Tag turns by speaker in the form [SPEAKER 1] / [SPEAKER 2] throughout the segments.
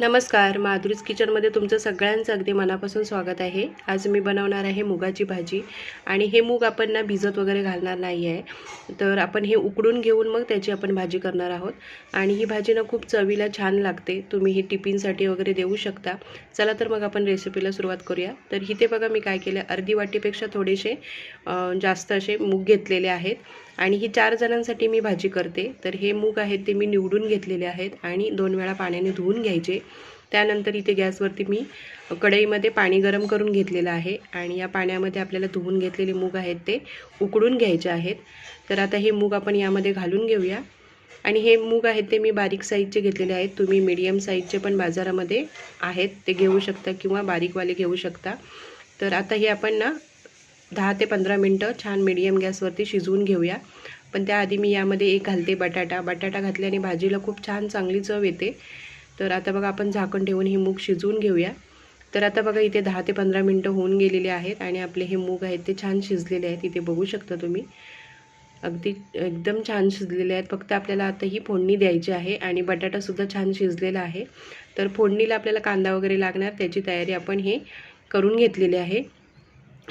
[SPEAKER 1] नमस्कार माधुरीज किचनमध्ये तुमचं सगळ्यांचं अगदी मनापासून स्वागत आहे. आज मी बनवणार आहे मुगाची भाजी आणि हे मूग आपण ना भिजत वगैरे घालणार नाही आहे. तर आपण हे उकडून घेऊन मग त्याची आपण भाजी करणार आहोत. आणि ही भाजी ना खूप चवीला छान लागते. तुम्ही ही टिफिनसाठी वगैरे देऊ शकता. चला तर मग आपण रेसिपीला सुरुवात करूया. तर इथे बघा मी काय केलं. अर्धी वाटीपेक्षा थोडेसे जास्त असे मूग घेतलेले आहेत. आणि ही चार जणांसाठी मी भाजी करते. तर हे मूग आहेत ते मी निवडून घेतलेले आहेत. आणि दोन वेळा पाण्याने धुवून घ्यायचे. त्यानंतर इथे गॅसवरती मी कढईमध्ये पाणी गरम करून घेतलेलं आहे आणि या पाण्यामध्ये आपल्याला धुवून घेतलेले मूग आहेत ते उकडून घ्यायचे आहेत. तर आता हे मूग आपण यामध्ये घालून घेऊया. आणि हे मूग आहेत ते मी बारीक साईजचे घेतलेले आहेत. तुम्ही मीडियम साईजचे पण बाजारामध्ये आहेत ते घेऊ शकता किंवा बारीकवाले घेऊ शकता. तर आता हे आपण ना दहा ते पंधरा मिनटं छान मीडियम गॅसवरती शिजवून घेऊया. पण त्याआधी मी यामध्ये एक घालते बटाटा. बटाटा घातल्याने भाजीला खूप छान चांगली चव येते. तर आता बघा आपण झाकण ठेवून हे मूग शिजवून घेऊया. तर आता बघा इथे दहा ते पंधरा मिनटं होऊन गेलेले आहेत आणि आपले हे मूग आहेत ते छान शिजलेले आहेत. इथे बघू शकता तुम्ही. अगदी एकदम छान शिजलेले आहेत. फक्त आपल्याला आता ही फोडणी द्यायची आहे आणि बटाटासुद्धा छान शिजलेला आहे. तर फोडणीला आपल्याला कांदा वगैरे लागणार त्याची तयारी आपण हे करून घेतलेली आहे.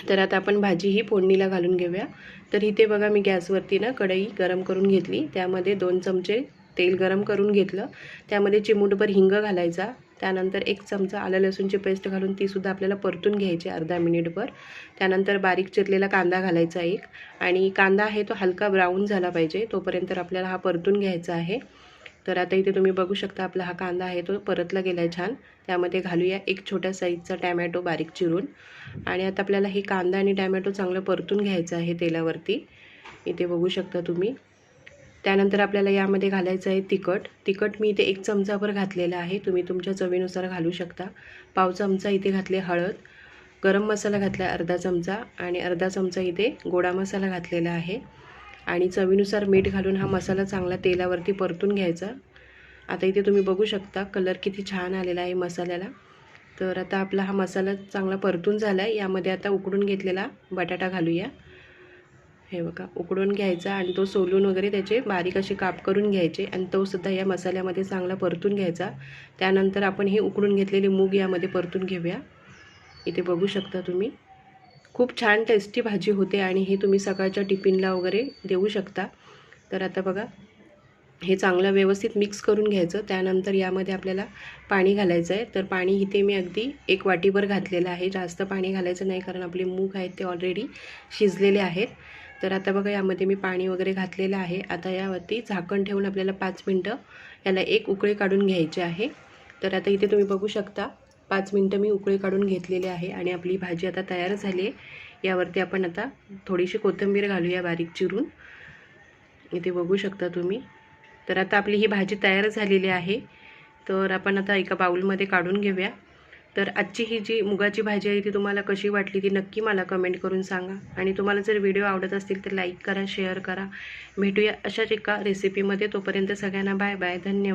[SPEAKER 1] तर आता आपण भाजी ही फोडणीला घालून घेऊया. तर इथे बघा मी गॅसवरती ना कढई गरम करून घेतली. त्यामध्ये दोन चमचे तेल गरम करून घेतलं. त्यामध्ये चिमूटभर हिंग घालायचा. त्यानंतर एक चमचा आलं लसूणची पेस्ट घालून तीसुद्धा आपल्याला परतून घ्यायची अर्धा मिनिटभर. त्यानंतर बारीक चिरलेला कांदा घालायचा एक. आणि कांदा आहे तो हलका ब्राऊन झाला पाहिजे तोपर्यंत आपल्याला हा परतून घ्यायचा आहे. तर आता इथे तुम्ही बघू शकता आपला हा कांदा आहे तो परतला गेला आहे छान. त्यामध्ये घालूया एक छोट्या साईजचा टॅमॅटो बारीक चिरून. आणि आता आपल्याला हे कांदा आणि टॅमॅटो चांगलं परतून घ्यायचं आहे तेलावरती. इथे बघू शकता तुम्ही. त्यानंतर आपल्याला यामध्ये घालायचं आहे तिखट. तिखट मी इथे एक चमचाभर घातलेला आहे. तुम्ही तुमच्या चवीनुसार घालू शकता. पाव चमचा इथे घातले हळद. गरम मसाला घातला अर्धा चमचा आणि अर्धा चमचा इथे गोडा मसाला घातलेला आहे. आणि चवीनुसार मीठ घालून हा मसाला चांगला तेलावरती परतून घ्यायचा. आता इथे तुम्ही बघू शकता कलर किती छान आलेला आहे मसाल्याला. तर आता आपला हा मसाला चांगला परतून झाला आहे यामध्ये आता उकडून घेतलेला बटाटा घालूया. हे बघा उकडून घ्यायचा आणि तो सोलून वगैरे त्याचे बारीक असे काप करून घ्यायचे आणि तो सुद्धा या मसाल्यामध्ये चांगला परतून घ्यायचा. त्यानंतर आपण हे उकडून घेतलेले मूग यामध्ये परतून घेऊया. इथे बघू शकता तुम्ही. खूप छान टेस्टी भाजी होते आणि हे तुम्ही सकाळच्या टिफिनला वगैरे देऊ शकता. तर आता बघा हे चांगलं व्यवस्थित मिक्स करून घ्यायचं. त्यानंतर यामध्ये आपल्याला पाणी घालायचं आहे. तर पाणी इथे मी अगदी एक वाटीभर घातलेलं आहे. जास्त पाणी घालायचं नाही कारण आपले मूग आहेत ते ऑलरेडी शिजलेले आहेत. तर आता बघा यामध्ये मी पाणी वगैरे घातलेलं आहे. आता यावरती झाकण ठेवून आपल्याला पाच मिनटं याला एक उकळी काढून घ्यायची आहे. तर आता इथे तुम्ही बघू शकता पाच मिनटं मी उकळी काढून घेतलेली आहे आणि आपली भाजी आता तयार झाली आहे. यावरती आपण आता थोडीशी कोथिंबीर घालूया बारीक चिरून. इथे बघू शकता तुम्ही. तर आता आपली ही भाजी तयार झालेली आहे. तर आपण आता एका बाऊलमध्ये काढून घेऊया. तर आजची ही जी मुगाची भाजी आहे ती तुम्हाला कशी वाटली ती नक्की मला कमेंट करून सांगा. आणि तुम्हाला जर व्हिडिओ आवडत असतील तर लाईक करा शेअर करा. भेटूया अशाच एका रेसिपीमध्ये तोपर्यंत सगळ्यांना बाय बाय धन्यवाद.